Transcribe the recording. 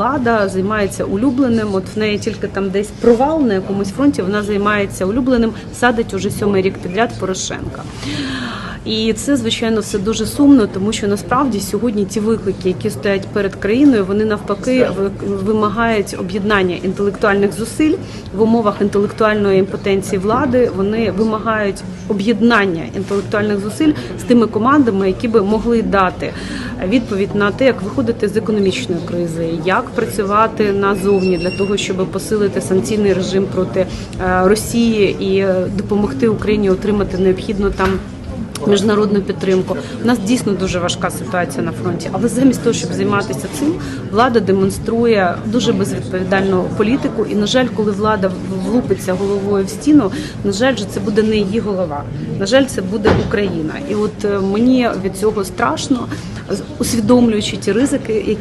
Влада займається улюбленим. От в неї тільки там десь провал на якомусь фронті. Вона займається улюбленим, садить уже сьомий рік підряд Порошенка. І це, звичайно, все дуже сумно, тому що насправді сьогодні ті виклики, які стоять перед країною, вони навпаки вимагають об'єднання інтелектуальних зусиль в умовах інтелектуальної імпотенції влади. Вони вимагають об'єднання інтелектуальних зусиль з тими командами, які би могли дати відповідь на те, як виходити з економічної кризи, як працювати назовні для того, щоб посилити санкційний режим проти е, Росії і е, допомогти Україні отримати необхідну там. Міжнародну підтримку у нас дійсно дуже важка ситуація на фронті, але замість того, щоб займатися цим, влада демонструє дуже безвідповідальну політику. І на жаль, коли влада влупиться головою в стіну, на жаль, це буде не її голова. На жаль, це буде Україна. І от е, мені від цього страшно, усвідомлюючи ті ризики, які